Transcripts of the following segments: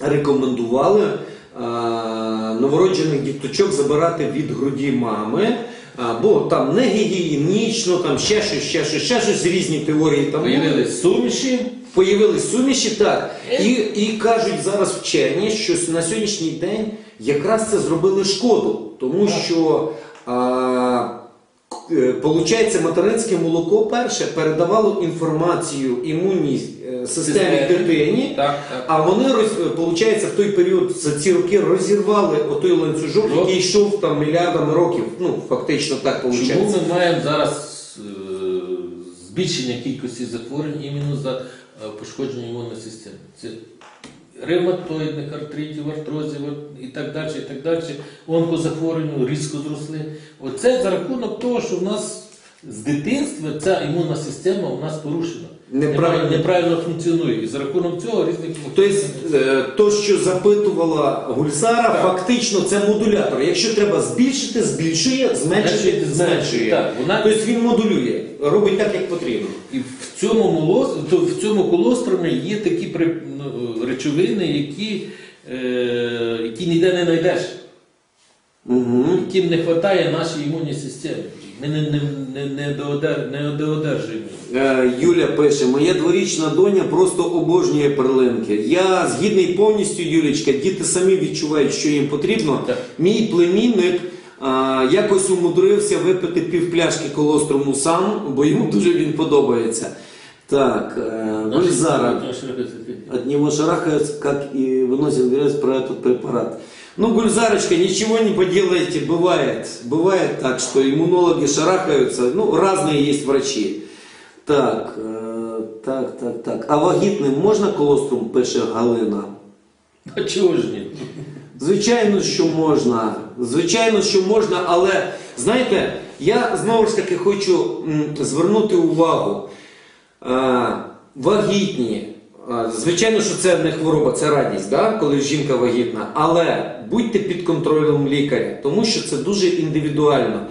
рекомендували новороджених діточок забирати від груді мами. Бо там не гігієнічно, там ще щось, ще щось, ще щось, різні теорії там. Появились суміші. Появились суміші, так. І, і кажуть зараз вчені, що на сьогоднішній день якраз це зробили шкоду, тому що а, е, получається материнське молоко перше передавало інформацію імунній е, системі дитині. Так, так. А вони роз, получається, в той період за ці роки розірвали отой ланцюжок, Ну. який йшов там мільярдами років. Ну фактично так Чому ми маємо зараз е, збільшення кількості захворювань іменно за е, пошкодження імунної системи? Це ревматоїдних артритів, артрозів і так далі, і так далі. Онкозахворювання різко зросли. Оце за рахунок того, що в нас з дитинства ця імунна система у нас порушена. Неправильно. Неправильно, функціонує. І за рахунок цього різних Тобто, е, то, що запитувала Гульсара, Так. фактично це модулятор. Якщо треба збільшити, збільшує, зменшити, Зменшує, так, вона- Тобто він модулює, робить так, як потрібно. І в цьому молос, в цьому колостромі є такі ну, речовини, які, е, які ніде не знайдеш, Угу. яким не вистачає нашій імунній системі. Ми не, не, не, не, доодер, не доодержуємо. Е, Юля пише: моя дворічна доня просто обожнює перлинки. Я згідний повністю, Юлічка, діти самі відчувають, що їм потрібно. Так. Мій племінник а, якось умудрився випити півпляшки колострому сам, бо йому дуже він подобається. Так, е, Гульзара. От него шарахаются, как и выносят говорят про этот препарат. Ну, Гульзарочка, ничего не поделаете, бывает. Бывает так, что иммунологи шарахаются. Ну, разные есть врачи. Так, э, так, так, так. А вагітним можна колострум, пише Галина? А чого ж ні? Звичайно, що можна. Звичайно, що можна, але знаєте, я знову ж таки хочу м, звернути увагу. Е, вагітні. Звичайно, що це не хвороба, це радість, да? коли жінка вагітна. Але будьте під контролем лікаря, тому що це дуже індивідуально.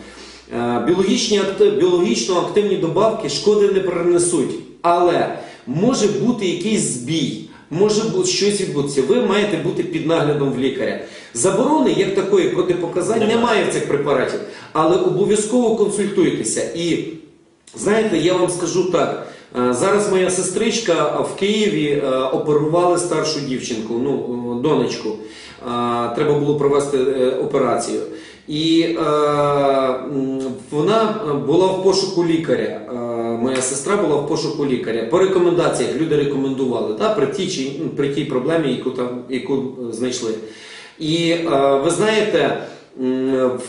Е, Біологічні, біологічно активні добавки шкоди не принесуть. Але може бути якийсь збій, може бути щось відбутися. Ви маєте бути під наглядом в лікаря. Заборони, як такої протипоказань, немає в цих препаратів, але обов'язково консультуйтеся. І знаєте, я вам скажу так. Е, Зараз моя сестричка е, в Києві е, оперували старшу дівчинку, ну, донечку. Треба було провести операцію. І вона була в пошуку лікаря. Моя сестра була в пошуку лікаря. По рекомендаціях люди рекомендували да, при, тій, чи, ну, при тій проблемі, яку, там, яку знайшли. І ви знаєте,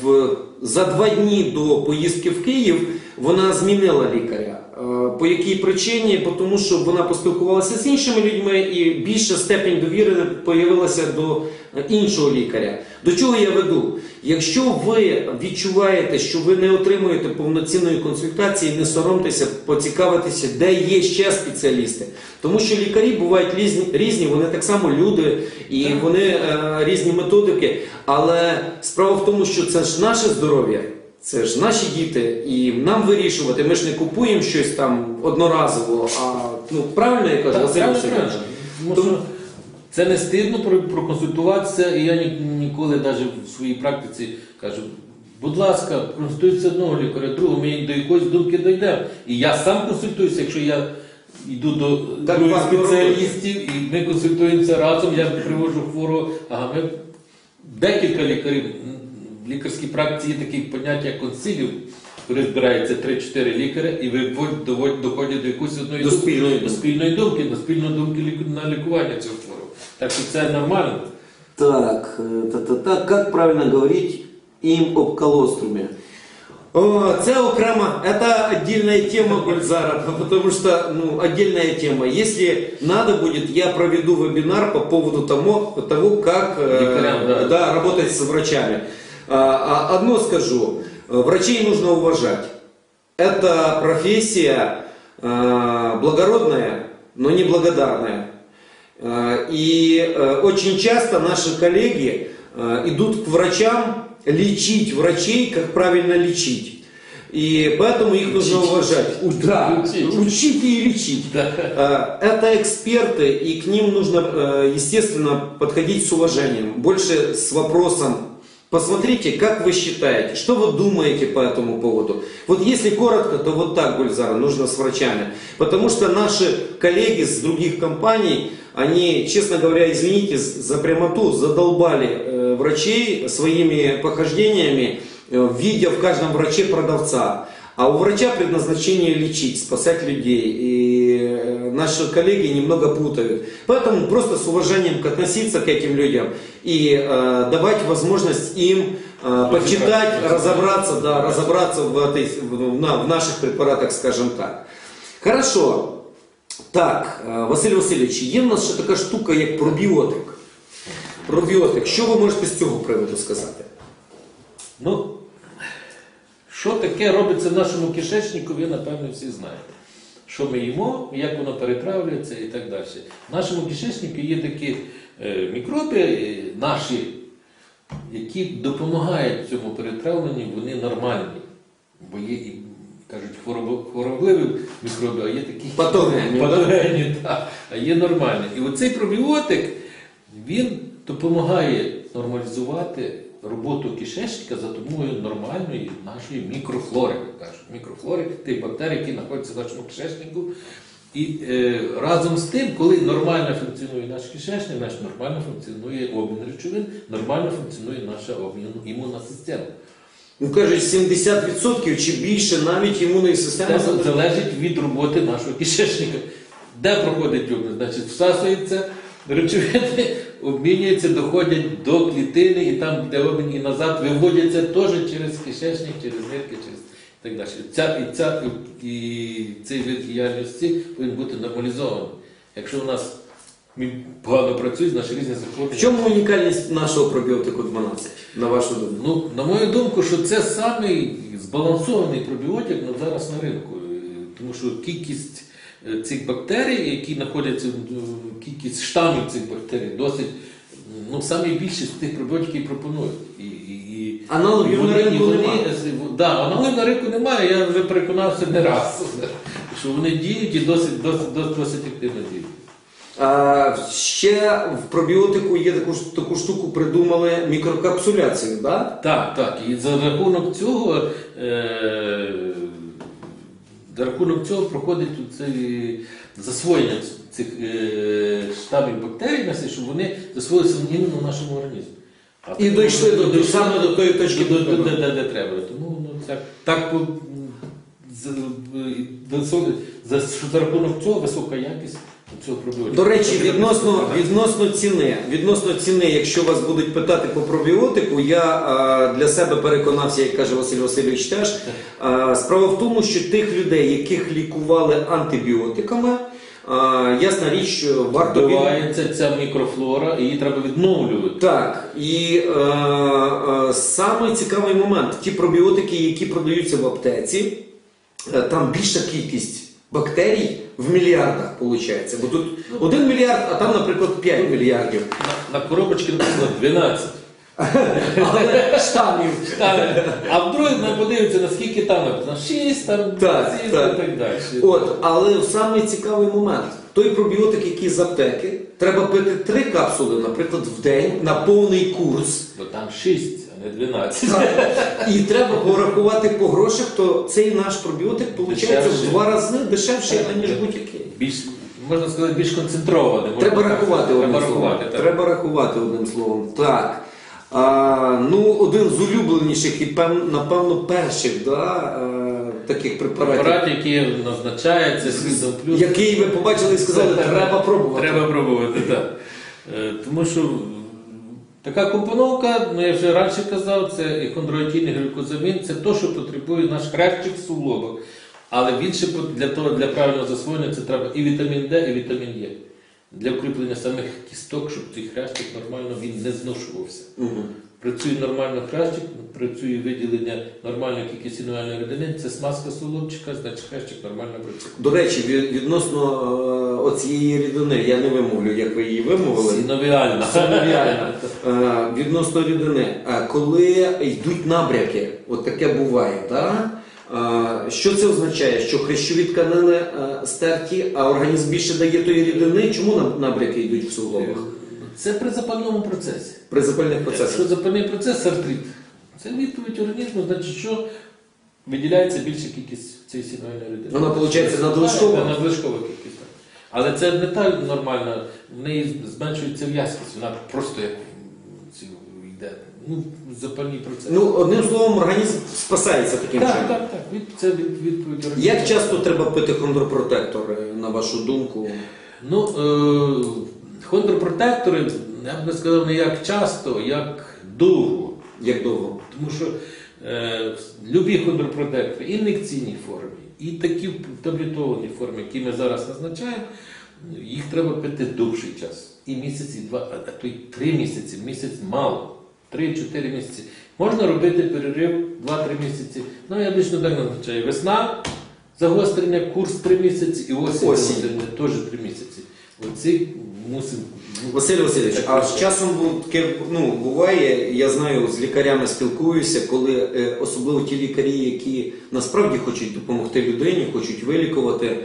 в, за два дні до поїздки в Київ вона змінила лікаря. Е, По якій причині? Бо Тому що вона поспілкувалася з іншими людьми і більша степень довіри появилася до іншого лікаря. До чого я веду? Якщо ви відчуваєте, що ви не отримуєте повноцінної консультації, не соромтеся, поцікавитися, де є ще спеціалісти. Тому що лікарі бувають різні, різні вони так само люди і вони е, різні методики. Але справа в тому, що це ж наше здоров'я. Це ж наші діти, і нам вирішувати. Ми ж не купуємо щось там одноразово. А ну правильно я кажу, Так, Василь правильно, Васильович? правильно. Тому Тому- що це не стидно про- проконсультуватися, і я ні- ніколи навіть в своїй практиці кажу, будь ласка, консультуйтеся одного лікаря, другого, ми до якоїсь думки дійдемо. І я сам консультуюся, якщо я йду до Так других варто спеціалістів, і ми консультуємося разом, я привожу хворого, ага, ми декілька лікарів. В лікарській практиці є таке поняття як консиліум, коли збирається 3-4 лікаря і виводять- доводять- доходять до якоїсь одної До думки, спільної до думки. спільної думки, до спільної думки ліку- на лікування цього хворого. Так що це нормально. Так, э, та-та-та, как правильно говорить им об колоструме? О, це окрема, это отдельная тема Гульзара, потому что, ну, отдельная тема. Если надо будет, я проведу вебинар по поводу того, того как э, Лекарям, да. да, работать с врачами. А, а, одно скажу, э, врачей нужно уважать. Это профессия э, благородная, но не благодарная. Э, И очень часто наши коллеги идут к врачам лечить врачей, как правильно лечить. И поэтому их нужно Учить. уважать. Да, Учить. учить и лечить. Э, Это эксперты, и к ним нужно, естественно, подходить с уважением. Больше с вопросом, посмотрите, как вы считаете, что вы думаете по этому поводу. Вот если коротко, то вот так, Гульзара, нужно с врачами. Потому что наши коллеги с других компаний, они, честно говоря, извините за прямоту, задолбали э, врачей своими похождениями, э, видя в каждом враче продавца. А у врача предназначение лечить, спасать людей. И э, наши коллеги немного путают. Поэтому просто с уважением относиться к этим людям и э, давать возможность им э, почитать, разобраться, да, разобраться в, этой, в, на- в наших препаратах, скажем так. Хорошо. Так, е, Василь Васильович, є в нас ще така штука, як пробіотик. Пробіотик. Що ви можете з цього приводу сказати? Ну, що таке робиться в нашому кишечнику, ви, напевно, всі знаєте. Що ми їмо, як воно перетравлюється і так далі. В нашому кишечнику є такі е, мікроби е, наші, які допомагають цьому перетравленню, вони нормальні. Бо є і кажуть хвороб- хворобливі мікроби, а є такі Патогенні, да? патогенні так, а є нормальні. І оцей пробіотик він допомагає нормалізувати роботу кишечника за допомогою нормальної нашої мікрофлори, кажуть. Мікрофлори тих бактерій, які знаходяться в нашому кишечнику. І е, разом з тим, коли нормально функціонує наш кишечник, значить нормально функціонує обмін речовин, нормально функціонує наша обмін- імунна система. Ну кажуть, 70% чи більше навіть імунної системи Це залежить від роботи нашого кишечника. Де проходить обмін? Значить, всасується речовини, обмінюються, доходять до клітини, і там, де обмін і назад, виводяться теж через кишечник, через нирки, через і так далі. Ця, і, ця, і цей вид діяльності повинен бути нормалізований. Якщо у нас він погано працює, значить різні В чому унікальність нашого пробіотику 12, на вашу думку? Ну, на мою думку, що це самий збалансований пробіотик на зараз на ринку. Е, Тому що кількість цих бактерій, які знаходяться, в- кількість штамів цих бактерій досить, ну, саме більшість тих пробіотиків пропонують. І, і, і, Аналогів вони- на ринку вони- немає. Да, аналогів на ринку немає, я вже переконався не раз, що вони діють і досить, досить, досить, досить активно діють. А, ще в пробіотику є таку, таку штуку, придумали мікрокапсуляцію, да? Так, так. І за рахунок цього, е, за рахунок цього проходить це засвоєння цих штабів бактерій, на щоб вони засвоїлися іменно в нашому організмі. А І дійшли до- до- саме до тої точки, до, де до, де, де, де треба. Тому ну, так, так за, за, за рахунок цього висока якість пробіотику. До речі, відносно, відносно ціни, відносно ціни, якщо вас будуть питати по пробіотику, я а, для себе переконався, як каже Василь Васильович теж. А, справа в тому, що тих людей, яких лікували антибіотиками, а, ясна річ, що варто. Вбивається ця мікрофлора, і її треба відновлювати. Так, і е, е, саме цікавий момент: ті пробіотики, які продаються в аптеці, е, там більша кількість бактерій в мільярдах виходить. Бо тут один мільярд, а там, наприклад, 5 мільярдів. На, на коробочці написано 12. Але штамів. Та, А в другій ми подивимося, наскільки там написано 6, там, Так, 7 так. і так далі. От, але саме цікавий момент. Той пробіотик, який з аптеки, треба пити три капсули, наприклад, в день на повний курс. Бо там 6, а не 12. І треба порахувати по грошах, то цей наш пробіотик виходить в два рази дешевший, аніж будь-який. Більш, можна сказати, більш концентроване. можна Треба рахувати одним Треба словом. рахувати. так. Треба рахувати одним словом. Так. А, ну, один з улюбленіших і пев- напевно перших да, е, таких препаратів, Препарат, який назначається слідом плюс. який ви побачили і сказали, треба пробувати. Треба пробувати, так. Е, Тому що така компоновка, ну я вже раніше казав, це хондроїтійний глюкозамін, це те, що потребує наш хребчик сулобок. Але більше для того, для правильного засвоєння це треба і вітамін Д, і вітамін Е. Для укріплення самих кісток, щоб цей хрестик нормально він не зношувався. Мгм. Працює нормально хрестик, працює виділення нормальної кількості нуальної рідини, це смазка солодчика, значить хрестик нормально працює. До речі, відносно е, оцієї рідини, я не вимовлю, як ви її вимовили. Синовіальна. Синовіальна. Е, Відносно рідини, Е, коли йдуть набряки, от таке буває, так? Що це означає? Що хрящові тканини стерті, а організм більше дає тої рідини? Чому набряки йдуть в суглобах? Це при запальному процесі. При запальних Якщо запальний процес артрит, це відповідь організму, значить, що виділяється більша кількість цієї сінуальної рідини. Вона, виходить, надлишкова? Надлишкова кількість. так. Але це не та нормальна, в неї зменшується в'язкість, вона просто як йде. Ну, запальний процес. Ну, одним словом, організм спасається таким так, чином. так, так. Від, це від, відповідь організму. Як часто треба пити хондропротектор, на вашу думку? Ну, е, хондропротектори, я б не сказав не як часто, як довго. Як довго? Тому що е, любі хондропротектори, і в ін'єкційній формі, і такі в таблетованій формі, які ми зараз назначаємо, їх треба пити довший час. І місяць, і два, а то й три місяці, місяць мало. Три-чотири місяці. Можна робити перерив 2-3 місяці. Ну, я лично так назначаю. Весна, загострення, курс 3 місяці і осінь, Осінь. теж 3 місяці. Оці мусимо. Василь Васильович, а з часом бу- таке ну, буває, я знаю, з лікарями спілкуюся, коли е, особливо ті лікарі, які насправді хочуть допомогти людині, хочуть вилікувати,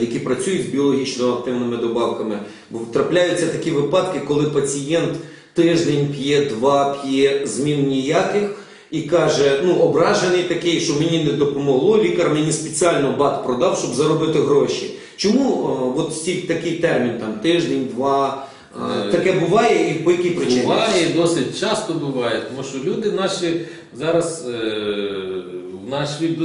які працюють з біологічно активними добавками, бо трапляються такі випадки, коли пацієнт тиждень п'є, два п'є, змін ніяких. І каже, ну ображений такий, що мені не допомогло. Лікар мені спеціально бат продав, щоб заробити гроші. Чому от стільки такий термін, там тиждень, два, е, Е, таке буває і по якій причині? Буває, і досить часто буває, тому що люди наші зараз е, в наш вік,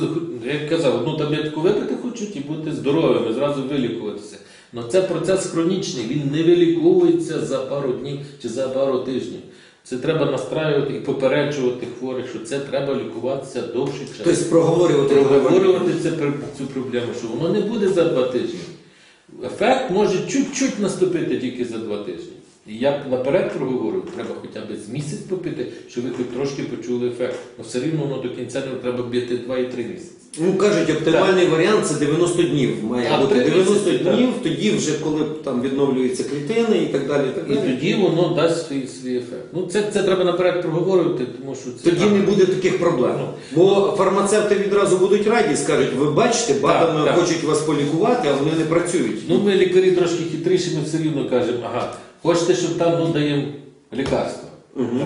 як казав, одну таблетку випити хочуть і бути здоровими, зразу вилікуватися. Але це процес хронічний, він не виліковується за пару днів чи за пару тижнів. Це треба настраювати і попереджувати хворих, що це треба лікуватися довший час. Тобто проговорювати Проговорювати це, цю проблему, що воно не буде за два тижні. Ефект може чуть-чуть наступити тільки за два тижні. І я наперед проговорив, треба хоча б з місяць попити, щоб ви хоч трошки почули ефект. Ну все рівно воно до кінця не треба б'яти 2 і 3 місяці. Ну кажуть, оптимальний варіант це 90 днів. Має А, бути 30, 90 так. днів, тоді вже коли там відновлюються клітини і так далі. І так І далі. тоді воно дасть свій, свій ефект. Ну це, це треба наперед проговорювати, тому що це Тоді не буде таких проблем. Ну. Бо фармацевти відразу будуть раді, скажуть, ви бачите, батами так. хочуть вас полікувати, а вони не працюють. Ну, ми лікарі трошки хитріші, ми все рівно кажемо, ага, хочете, щоб там ну, даємо лікарство.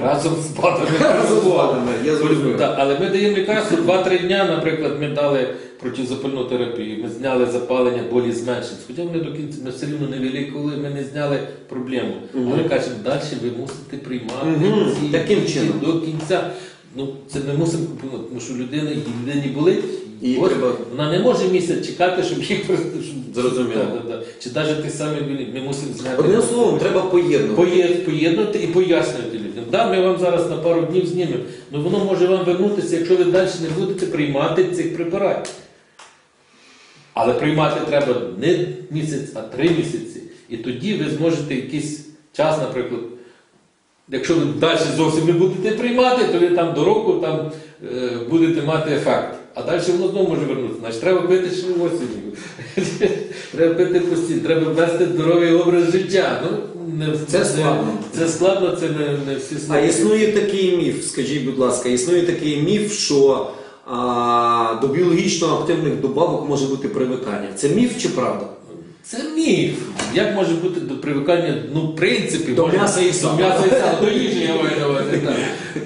Разом з БАДами. Разом з БАДами, я зрозумів. Так, але ми даємо лікарство 2-3 дня, наприклад, ми дали протизапальну терапію, ми зняли запалення, болі зменшились. Хоча ми до кінця ми все рівно не вилікували, ми не зняли проблему. Але кажемо, далі ви мусите приймати Мгм, ці таким ліки чином. до кінця. Ну, це ми мусимо купувати, тому що людина, і людині болить, І ось треба- вона не може місяць чекати, щоб їх просто. щоб- Зрозуміло. Да, да, да. Чи навіть ті самі ми мусимо зняти. Одним словом, треба поєднувати. Поє- поєднувати і пояснювати людям. Да, ми вам зараз на пару днів знімемо, але воно може вам вернутися, якщо ви далі не будете приймати цих препаратів. Але приймати треба не місяць, а три місяці. І тоді ви зможете якийсь час, наприклад, якщо ви далі зовсім не будете приймати, то ви там до року там, е, будете мати ефект. А далі воно знову може вернутися. Значить, треба пити ще осінню. треба пити постійно, треба вести здоровий образ життя. Ну, не, Це складно. Це складно, це не, не всі А існує такий міф, скажіть, будь ласка, існує такий міф, що а, до біологічно активних добавок може бути привикання. Це міф чи правда? Це міф. Як може бути до привикання, ну, в принципі, До може- м'яса і сала. До м'яса і сала, до їжі, я маю на увазі. так.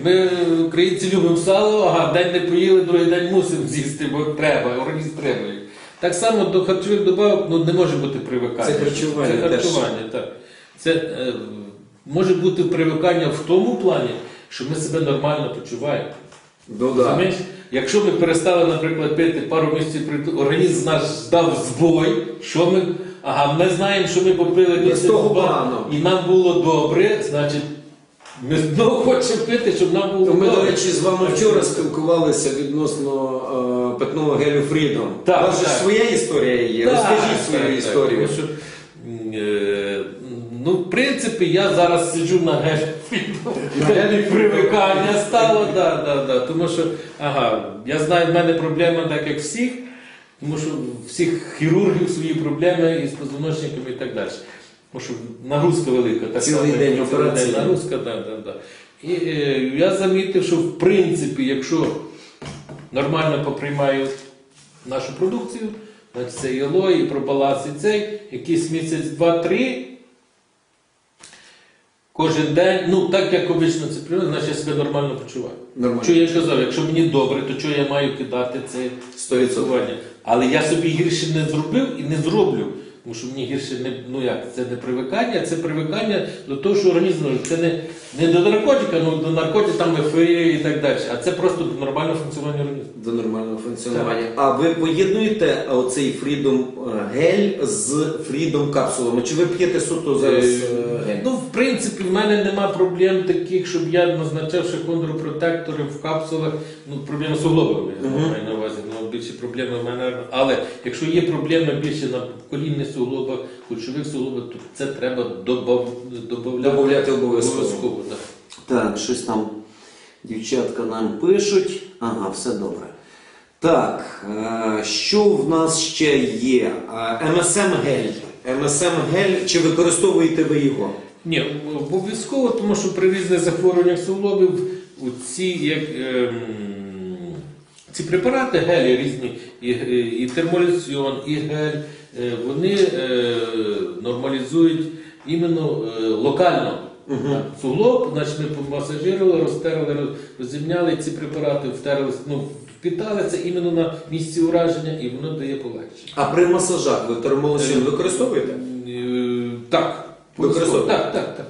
Ми, українці, любимо сало, ага, день не поїли, другий день мусимо з'їсти, бо треба, організм треба. Так само до харчових добавок ну, не може бути привикання. Це харчування Це теж. харчування, так. Це е, може бути привикання в тому плані, що ми себе нормально почуваємо. Ну, да. Якщо ми перестали, наприклад, пити пару місяців, організм наш здав збой, що ми. Ага, ми знаємо, що ми попили місяць два, і нам було добре, значить, ми знову хочемо пити, щоб нам було Ну, Ми, до речі, з вами вчора спілкувалися відносно е, питного гелю. Так, У вас же так. своя історія є. Так, Розкажіть свою так, так, історію. в принципі, я зараз сиджу на гелі привикання стало, да, да, да. Тому що, ага, я знаю, в мене проблема так, як всіх, тому що всіх хірургів свої проблеми із позвоночниками і так далі. Тому що нагрузка велика. Так Цілий день як операції. Нагрузка, так, так, так. І е, я замітив, що в принципі, якщо нормально поприймаю нашу продукцію. Значить, це і Елой, і пробаланс, і цей, якийсь місяць, два-три. Кожен день, ну так як обично це прийде, значить я себе нормально почуваю. Нормально. Що я казав, якщо мені добре, то чого я маю кидати це 100%. працювання? Але я собі гірше не зробив і не зроблю. Тому що мені гірше не ну як це не привикання, це привикання до того, що організм це не, не до наркотика, ну до наркотика там ефірі і так далі, а це просто до нормального функціонування організму. До нормального функціонування. А ви поєднуєте оцей Freedom е, гель з Freedom капсулами? Чи ви п'єте суто зараз е. Ну, в принципі, в мене нема проблем таких, щоб я назначав ще кондропротектори в капсулах. Ну, проблеми з суглобами, я маю на увазі. Ну, проблеми в мене. Але якщо є проблеми більше на колінних суглобах, кульшових суглобах, то це треба обов'язково. Обов'язково, так. Так, щось там дівчатка нам пишуть. Ага, все добре. Так, е, що в нас ще є? Е, МСМ гель. МСМ гель, чи використовуєте ви його? Ні, обов'язково, тому що при різних захворюваннях суглобів ці, як, ем, ці препарати, гелі різні, і, і термоляціон, і гель, е, вони е, нормалізують іменно е, локально. Так, Суглоб, значить ми помасажирували, розтерли, розімняли ці препарати, втерли, ну, впітали це іменно на місці ураження і воно дає полегшення. А при масажах ви термолосін використовуєте? Так. Використовуєте? Так, так, так.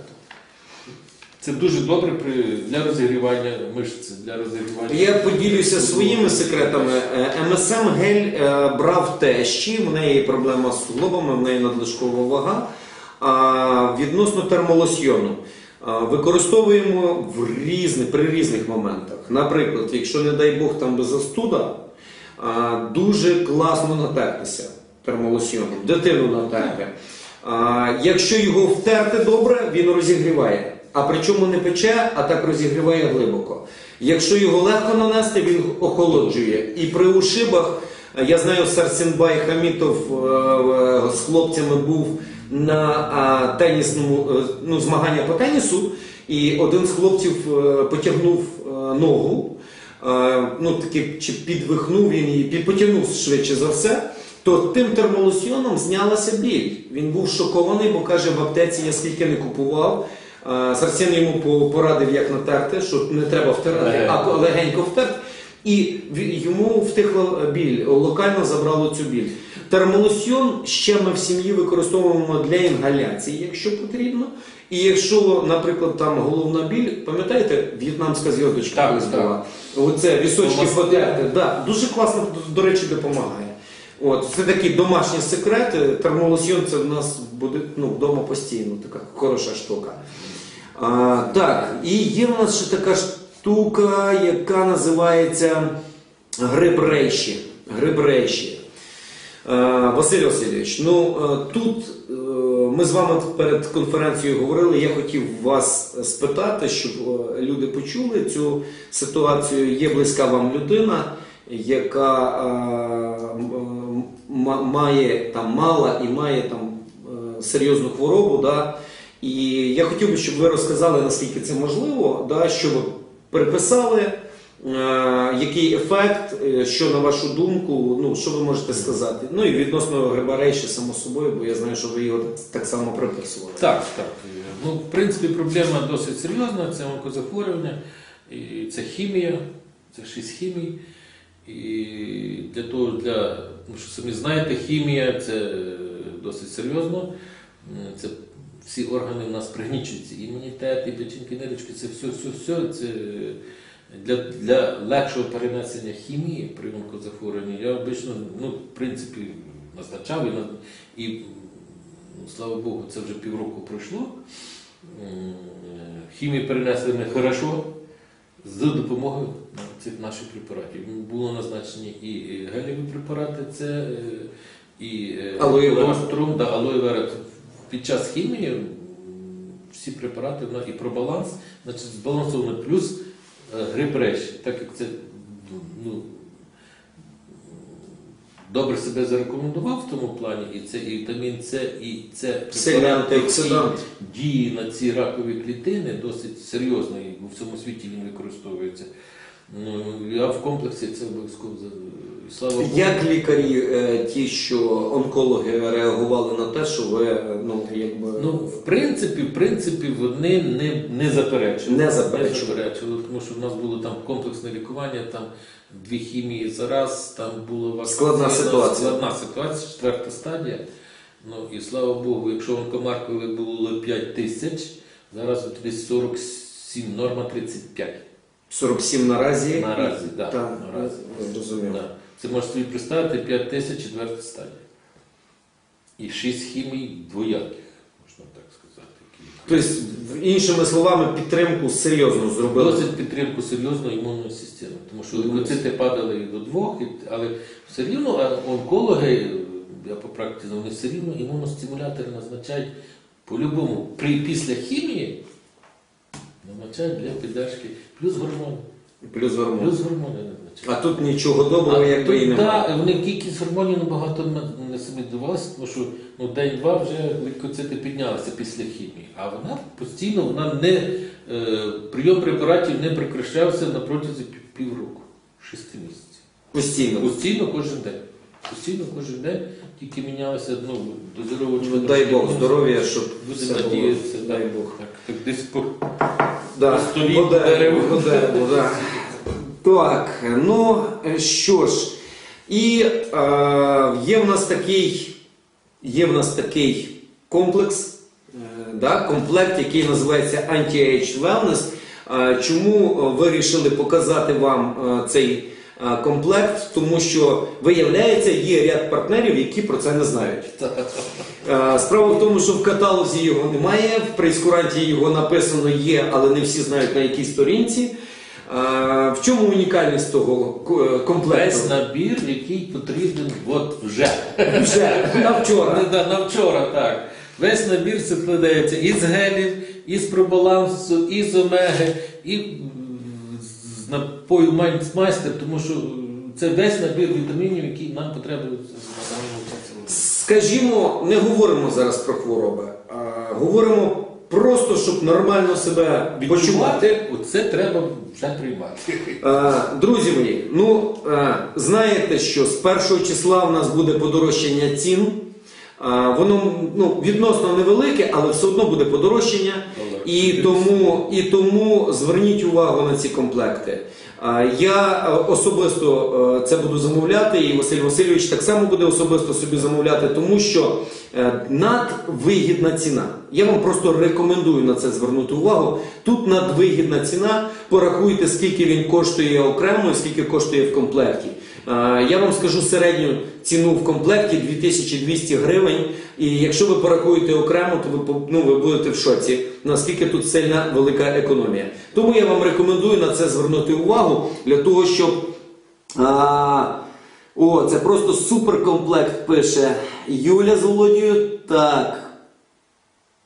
Це дуже добре при, для розігрівання мишці, для розігрівання. Я поділюся своїми секретами. Е, МСМ гель е, брав тещі, в неї проблема з суглобами, в неї надлишкова вага. А відносно термолосьйону. Використовуємо в різних, при різних моментах. Наприклад, якщо, не дай Бог, там би застуда, дуже класно натертися термолосьйоном, дитину натерти. Якщо його втерти добре, він розігріває. А причому не пече, а так розігріває глибоко. Якщо його легко нанести, він охолоджує. І при ушибах, е, я знаю, Сарсенбай Хамітов е, е, з хлопцями був на тенісному ну, змагання по тенісу, і один з хлопців потягнув ногу, ну таки чи підвихнув він її, потягнув швидше за все. То тим термолосьйоном знялася біль. Він був шокований, бо каже, в аптеці я скільки не купував. Е, Сарсен йому порадив, як натерти, що не треба втирати, а Легенько. втерти. І йому втихла біль, локально забрало цю біль. Термолосьйон ще ми в сім'ї використовуємо для інгаляції, якщо потрібно. І якщо, наприклад, там головна біль, пам'ятаєте, в'єтнамська зв'язочка Так, колись була. Оце вісочки потерти. Да, дуже класно, до речі, допомагає. От, це такий домашній секрет. Термолосьйон це в нас буде ну, вдома постійно, така хороша штука. А, так, і є в нас ще така штука, яка називається гриб рейші. Гриб рейші. Е, Василь Васильович, ну е, тут е, ми з вами перед конференцією говорили. Я хотів вас спитати, щоб е, люди почули цю ситуацію. Є близька вам людина, яка має там мала і має там серйозну хворобу. Да? І я хотів би, щоб ви розказали, наскільки це можливо, да? що ви приписали. Е, Який ефект, е, що на вашу думку, ну що ви можете сказати? Ну і відносно грибарей ще само собою, бо я знаю, що ви його так, само приписували. Так, так. Ну, в принципі, проблема досить серйозна, це онкозахворювання, і це хімія, це шість хімій. І для того, для, ну, що самі знаєте, хімія це досить серйозно. Це всі органи в нас пригнічуються. Імунітет, і печінки, нирочки, це все, все, все. Це для, для легшого перенесення хімії при онкозахворюванні я обично, ну, в принципі, назначав і, і ну, слава Богу, це вже півроку пройшло. Хімію перенесли ми хорошо з допомогою цих наших препаратів. Було назначені і е, препарати, це е, і е, Алоє вера. да, алоє вера. Під час хімії всі препарати в нас і пробаланс, значить збалансовано плюс е, гриб реші, так як це ну, добре себе зарекомендував в тому плані, і це і вітамін С, і це антиоксидант. дії на ці ракові клітини досить серйозно, і в всьому світі він використовується. Ну, я в комплексі це обов'язково. Слава Богу. Як лікарі, е, ті, що онкологи реагували на те, що ви е, ну якби Ну, в принципі, в принципі, вони не, не заперечували. Не заперечували. заперечували, тому що в нас було там комплексне лікування, там дві хімії за раз, там була вакцина, Складна ситуація. Складна ситуація, четверта стадія. Ну і слава Богу, якщо онкомаркових було 5 тисяч, зараз десь 47, норма 35. 47 наразі. Наразі, да, Так, наразі. зрозуміло. Да. Це можете собі представити 5 тисяч четверта стадія. І 6 хімій двояких, можна так сказати. Тобто, іншими словами, підтримку серйозно зробили. Досить підтримку серйозної імунної системи, тому що лейкоцити падали і до двох, але все рівно онкологи, я по практиці знаю, вони все рівно імуностимулятори назначають по-любому. При, після хімії назначають для піддержки плюс гормони. Плюс гормон. Плюс гормони. А тут нічого доброго, якби і немає. да, вони кількість гормонів набагато м- не собі давалася, тому що ну, день-два вже лейкоцити піднялися після хімії. А вона постійно вона не е, прийом препаратів не прекращався на протязі пів- півроку, шести місяців. Постійно. Постійно кожен день. Постійно кожен день тільки мінялися ну, дозировочні. Ну, дай Бог здоров'я, щоб все Будемо було. надіятися, Дай Бог. Так, так десь по Да, На столі буде, дерево. буде, буде. Так, ну що ж, і е, є в нас такий, є в нас такий комплекс, е, да, комплект, який називається Anti-Age Wellness. Е, чому е, вирішили показати вам е, цей е, комплект? Тому що виявляється, є ряд партнерів, які про це не знають. Е, Справа в тому, що в каталозі його немає, в прейскуранті його написано є, але не всі знають на якій сторінці. В чому унікальність того е, комплекту? весь набір, який потрібен от вже. Вже на вчора. Да, на вчора, так. Весь набір складається із гелів, із пробалансу, із омеги, і з напою майстер, тому що це весь набір вітамінів, який нам потрібен. Скажімо, не говоримо зараз про хвороби, а говоримо просто, щоб нормально себе почувати. Оце треба вже приймати. Е, Друзі мої, ну е, знаєте, що з першого числа в нас буде подорожчання цін. Е, Воно ну, відносно невелике, але все одно буде подорожчання. І тому, і тому зверніть увагу на ці комплекти. Я е, особисто е, це буду замовляти, і Василь Васильович так само буде особисто собі замовляти, тому що е, надвигідна ціна. Я вам просто рекомендую на це звернути увагу. Тут надвигідна ціна. Порахуйте, скільки він коштує окремо і скільки коштує в комплекті. Е, Я вам скажу середню ціну в комплекті 2200 гривень. І якщо ви порахуєте окремо, то ви ну, ви будете в шоці, наскільки тут сильна велика економія. Тому я вам рекомендую на це звернути увагу для того, щоб. А, о, це просто суперкомплект пише Юля з Володією. Так.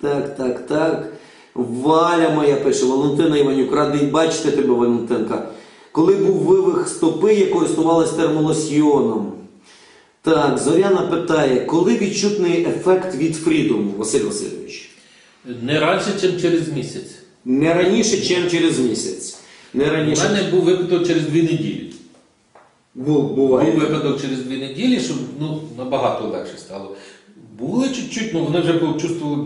Так, так, так. Валя моя пише, Валентина Іванюк, радий бачити тебе, Валентинка. Коли був вивих стопи, я користувалась термолосьйоном. Так, Зоряна питає, коли відчутний ефект від фрідому, Василь Васильович? Не раніше, ніж через місяць. Не раніше, ніж через місяць. Не У мене був випадок через дві неділі. Був, буває. Був випадок через дві неділі, щоб ну, набагато легше стало. Були чуть-чуть, ну вони вже почувствували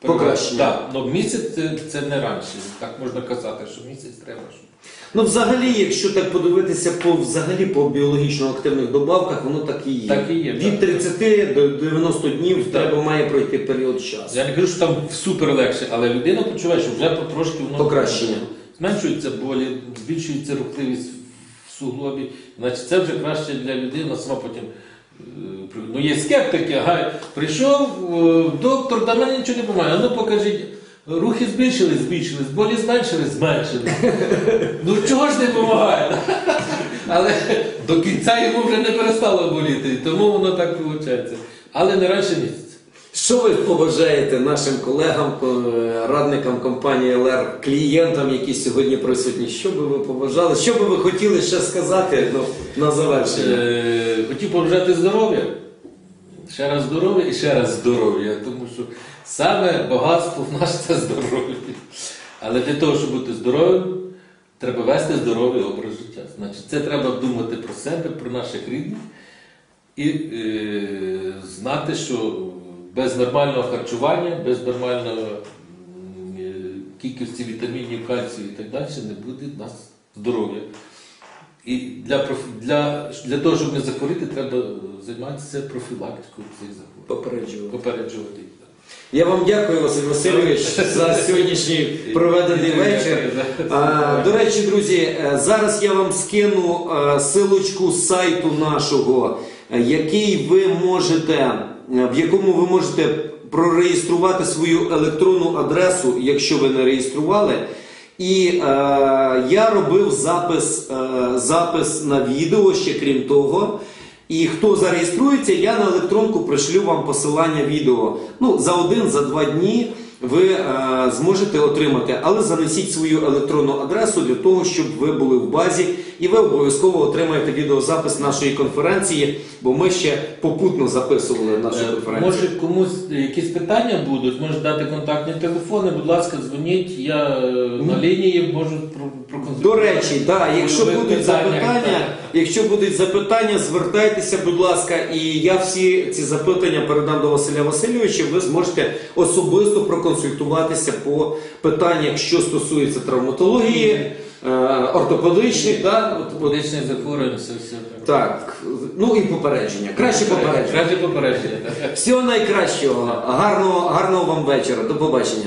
Покращення. Так, ну місяць це, це не раніше. Так можна казати, що місяць треба. Щоб... Ну, взагалі, якщо так подивитися по взагалі по біологічно активних добавках, воно так і є. Так і є, Від так. 30 до 90 днів Так. треба має пройти період часу. Я не кажу, що там супер легше, але людина почуває, що вже потрошки воно Покращення. зменшується болі, збільшується рухливість в суглобі. Значить, це вже краще для людини, сама потім. е, Ну, є скептики, ага, прийшов е, доктор, до мене нічого не допомагає. Ну покажіть, рухи збільшились, збільшились, болі зменшились, зменшились. Ну чого ж не допомагає? Але до кінця йому вже не перестало боліти, тому воно так виходить. Але не раніше місяця. Що ви побажаєте нашим колегам, радникам компанії ЛР, клієнтам, які сьогодні присутні? Що би ви побажали? Що би ви хотіли ще сказати ну, на завершення? Е, Хотів побажати здоров'я. Ще раз здоров'я і ще раз здоров'я, тому що саме багатство в нас це здоров'я. Але для того, щоб бути здоровим, треба вести здоровий образ життя. Значить, це треба думати про себе, про наших рідних і е, знати, що без нормального харчування, без нормальної е, кількості вітамінів, кальцію і так далі не буде в нас здоров'я. І для, для, для того, щоб не захворіти, треба займатися профілактикою цих захворювань. Попереджувати їх. Я вам дякую, Василь Васильович, за сьогоднішній проведений вечір. А, До речі, друзі, е, зараз я вам скину е, силочку з сайту нашого, е, який ви можете, в якому ви можете прореєструвати свою електронну адресу, якщо ви не реєстрували. І е, я робив запис, е, запис на відео ще крім того. І хто зареєструється, я на електронку пришлю вам посилання відео. Ну, за один, за два дні ви е, зможете отримати, але занесіть свою електронну адресу для того, щоб ви були в базі, і ви обов'язково отримаєте відеозапис нашої конференції, бо ми ще попутно записували нашу Е, конференцію. Може комусь якісь питання будуть, може дати контактні телефони, будь ласка, дзвоніть, я е, на лінії можу про- проконсультувати. До речі, да, якщо будуть запитання, якщо будуть запитання, звертайтеся, будь ласка, і я всі ці запитання передам до Василя Васильовича. Ви зможете особисто проконсультуватися по питаннях, що стосується травматології, ортопедичних, да, от- захворювань, все, все так. так, ну і попередження. Краще попередження. Краще попередження. Всього найкращого, гарного, гарного вам вечора. До побачення.